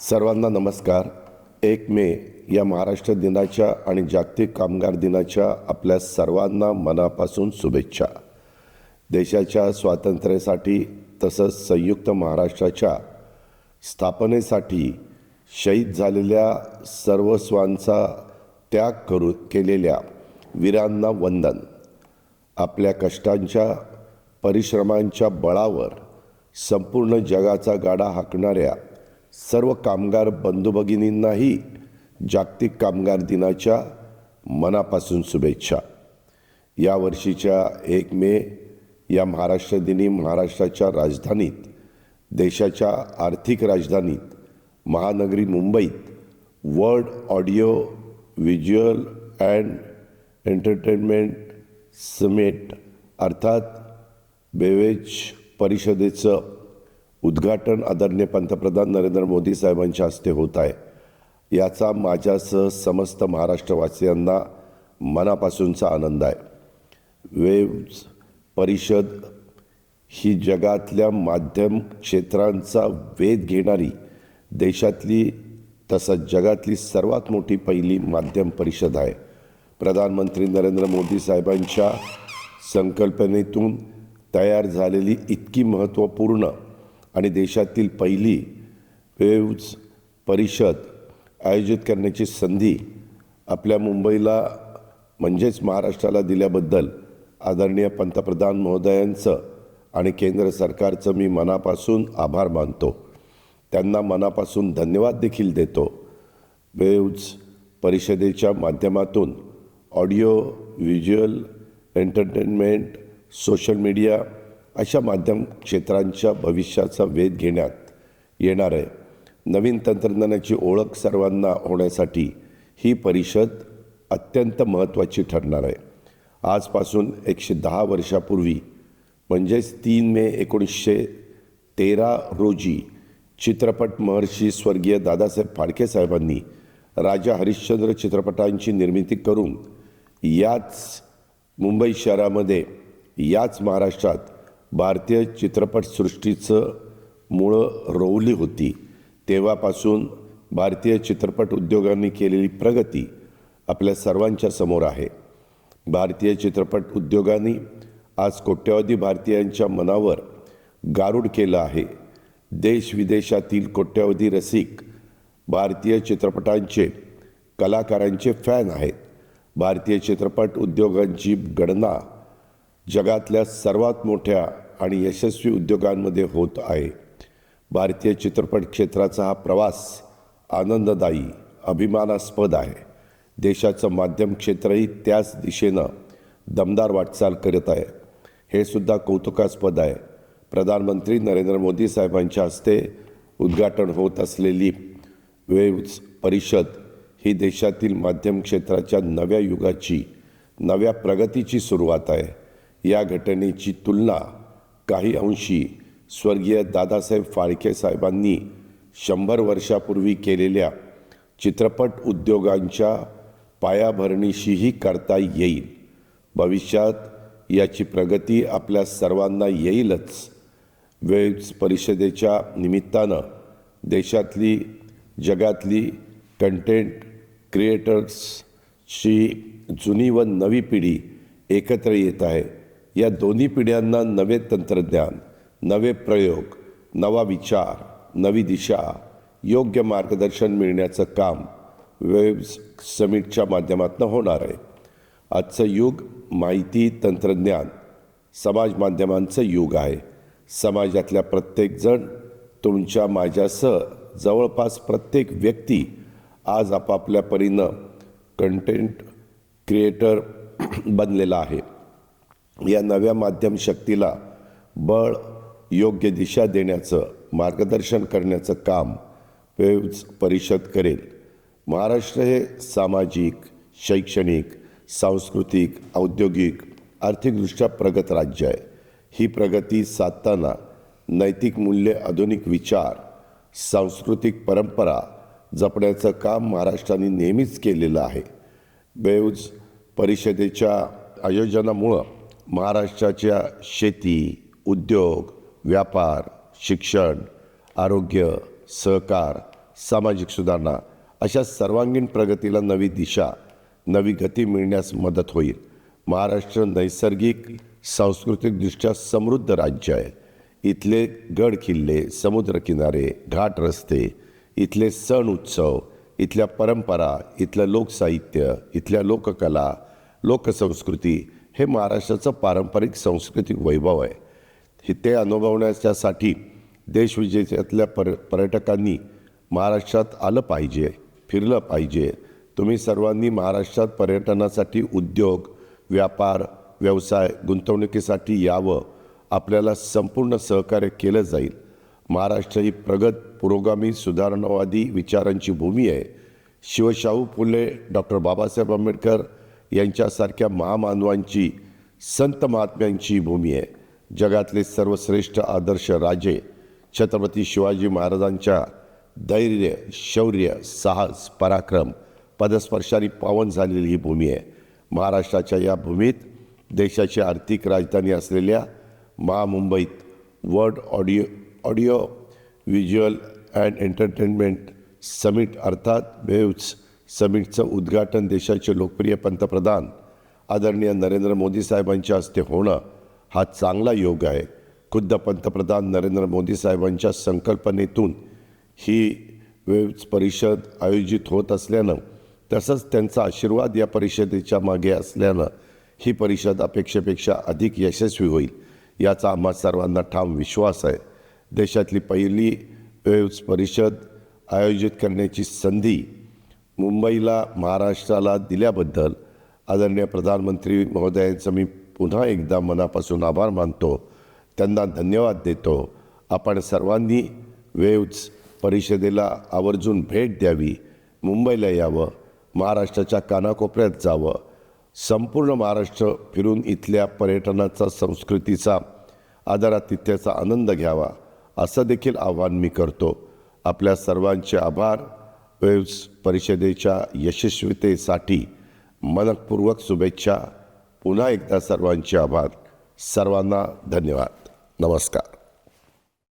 सर्वांना नमस्कार. एक मे या महाराष्ट्र दिनाच्या आणि जागतिक कामगार दिनाच्या आपल्या सर्वांना मनापासून शुभेच्छा. देशाच्या स्वातंत्र्यासाठी तसंच संयुक्त महाराष्ट्राच्या स्थापनेसाठी शहीद झालेल्या सर्वस्वांचा त्याग करू केलेल्या वीरांना वंदन. आपल्या कष्टांच्या परिश्रमांच्या बळावर संपूर्ण जगाचा गाडा हाकणाऱ्या सर्व कामगार बंधुभगिनींनाही जागतिक कामगार दिनाच्या मनापासून शुभेच्छा. या वर्षीच्या एक मे या महाराष्ट्र दिनी महाराष्ट्राच्या राजधानीत देशाच्या आर्थिक राजधानीत महानगरी मुंबईत world audio visual and entertainment summit अर्थात बेवेज परिषदेचं उद्घाटन आदरणीय पंतप्रधान नरेंद्र मोदी साहेबांच्या हस्ते होत आहे. याचा माझ्यासह समस्त महाराष्ट्रवासियांना मनापासूनचा आनंद आहे. वेव्ज परिषद ही जगातल्या माध्यम क्षेत्रांचा वेध घेणारी देशातली तसंच जगातली सर्वात मोठी पहिली माध्यम परिषद आहे. प्रधानमंत्री नरेंद्र मोदी साहेबांच्या संकल्पनेतून तयार झालेली इतकी महत्त्वपूर्ण आणि देशातील पहिली वेव्ज परिषद आयोजित करण्याची संधी आपल्या मुंबईला म्हणजेच महाराष्ट्राला दिल्याबद्दल आदरणीय पंतप्रधान महोदयांचं आणि केंद्र सरकारचं मी मनापासून आभार मानतो. त्यांना मनापासून धन्यवाद देखील देतो. वेव्ज परिषदेच्या माध्यमातून audio visual entertainment social media अशा माध्यम क्षेत्रांच्या भविष्याचा वेध घेण्यात येणार आहे. नवीन तंत्रज्ञानाची ओळख सर्वांना होण्यासाठी ही परिषद अत्यंत महत्त्वाची ठरणार आहे. आजपासून एकशे दहा वर्षापूर्वी म्हणजेच तीन मे एकोणीसशे तेरा रोजी चित्रपट महर्षी स्वर्गीय दादासाहेब फाळके साहेबांनी राजा हरिश्चंद्र चित्रपटांची निर्मिती करून याच मुंबई शहरामध्ये याच महाराष्ट्रात भारतीय चित्रपटसृष्टीचं मुळं रोवली होती. तेव्हापासून भारतीय चित्रपट उद्योगांनी केलेली प्रगती आपल्या सर्वांच्या समोर आहे. भारतीय चित्रपट उद्योगांनी आज कोट्यवधी भारतीयांच्या मनावर गारूड केलं आहे. देश विदेशातील कोट्यवधी रसिक भारतीय चित्रपटांचे कलाकारांचे फॅन आहेत. भारतीय चित्रपट उद्योगांची गणना जगातल्या सर्वात मोठ्या आणि यशस्वी उद्योगांमध्ये होत आहे. भारतीय चित्रपट क्षेत्राचा हा प्रवास आनंददायी अभिमानास्पद आहे. देशाचं माध्यम क्षेत्रही त्याच दिशेनं दमदार वाटचाल करत आहे. हे सुद्धा कौतुकास्पद आहे. प्रधानमंत्री नरेंद्र मोदी साहेबांच्या हस्ते उद्घाटन होत असलेली वेव्स परिषद ही देशातील माध्यम क्षेत्राच्या नव्या युगाची नव्या प्रगतीची सुरुवात आहे. या घटनेची तुलना काही अंशी स्वर्गीय दादासाहेब फाळके साहेबांनी शंभर वर्षापूर्वी केलेल्या चित्रपट उद्योगांच्या पायाभरणीशीही करता येईल. भविष्यात याची प्रगती आपल्या सर्वांना येईलच. वेब्स परिषदेच्या निमित्तानं देशातली जगातली कंटेंट क्रिएटर्सची जुनी व नवी पिढी एकत्र येत आहे. या दोन्ही पिढ्यांना नवे तंत्रज्ञान नवे प्रयोग नवा विचार नवी दिशा योग्य मार्गदर्शन मिळण्याचं काम वेब्स समिटच्या माध्यमातून होणार आहे. आजचं युग माहिती तंत्रज्ञान समाज माध्यमांचं युग आहे. समाजातल्या प्रत्येकजण तुमच्या माझ्यासह जवळपास प्रत्येक व्यक्ती आज आपापल्या परीनं कंटेंट क्रिएटर बनलेला आहे. या नव्या माध्यम शक्तीला बळ योग्य दिशा देण्याचं मार्गदर्शन करण्याचं काम वेव्ज परिषद करेल. महाराष्ट्र हे सामाजिक शैक्षणिक सांस्कृतिक औद्योगिक आर्थिकदृष्ट्या प्रगत राज्य आहे. ही प्रगती साधताना नैतिक मूल्ये आधुनिक विचार सांस्कृतिक परंपरा जपण्याचं काम महाराष्ट्राने नेहमीच केलेलं आहे. वेव्ज परिषदेच्या आयोजनामुळं महाराष्ट्राच्या शेती उद्योग व्यापार शिक्षण आरोग्य सहकार सामाजिक सुधारणा अशा सर्वांगीण प्रगतीला नवी दिशा नवी गती मिळण्यास मदत होईल. महाराष्ट्र नैसर्गिक सांस्कृतिकदृष्ट्या समृद्ध राज्य आहे. इथले गड किल्ले समुद्रकिनारे घाट रस्ते इथले सण उत्सव इथल्या परंपरा इथलं लोकसाहित्य इथल्या लोककला लोकसंस्कृती हे महाराष्ट्राचं पारंपरिक सांस्कृतिक वैभव आहे. हे ते अनुभवण्याच्यासाठी देशविदेशातल्या पर पर्यटकांनी महाराष्ट्रात आलं पाहिजे फिरलं पाहिजे. तुम्ही सर्वांनी महाराष्ट्रात पर्यटनासाठी उद्योग व्यापार व्यवसाय गुंतवणुकीसाठी यावं. आपल्याला संपूर्ण सहकार्य केलं जाईल. महाराष्ट्र ही प्रगत पुरोगामी सुधारणावादी विचारांची भूमी आहे. शिवशाहू फुले डॉक्टर बाबासाहेब आंबेडकर यांच्यासारख्या महामानवांची संत महात्म्यांची भूमी आहे. जगातले सर्वश्रेष्ठ आदर्श राजे छत्रपती शिवाजी महाराजांच्या धैर्य शौर्य साहस पराक्रम पदस्पर्शाने पावन झालेली ही भूमी आहे. महाराष्ट्राच्या या भूमीत देशाची आर्थिक राजधानी असलेल्या महामुंबईत world audio audio visual and entertainment summit अर्थात वेव्स समिटचं उद्घाटन देशाचे लोकप्रिय पंतप्रधान आदरणीय नरेंद्र मोदी साहेबांच्या हस्ते होणं हा चांगला योग आहे. खुद्द पंतप्रधान नरेंद्र मोदी साहेबांच्या संकल्पनेतून ही वेब्स परिषद आयोजित होत असल्यानं तसंच त्यांचा आशीर्वाद या परिषदेच्या मागे असल्यानं ही परिषद अपेक्षेपेक्षा अधिक यशस्वी होईल याचा आम्हा सर्वांना ठाम विश्वास आहे. देशातली पहिली वेव्स परिषद आयोजित करण्याची संधी मुंबईला महाराष्ट्राला दिल्याबद्दल आदरणीय प्रधानमंत्री महोदयांचं मी पुन्हा एकदा मनापासून आभार मानतो. त्यांना धन्यवाद देतो. आपण सर्वांनी वेव्ज परिषदेला आवर्जून भेट द्यावी. मुंबईला यावं महाराष्ट्राच्या कानाकोपऱ्यात जावं. संपूर्ण महाराष्ट्र फिरून इथल्या पर्यटनाचा संस्कृतीचा आदरातिथ्याचा आनंद घ्यावा असं देखील आवाहन मी करतो. आपल्या सर्वांचे आभार. वेव्स परिषदेच्या यशस्वीतेसाठी मनपूर्वक शुभेच्छा. पुन्हा एकदा सर्वांचे आभार. सर्वांना धन्यवाद. नमस्कार.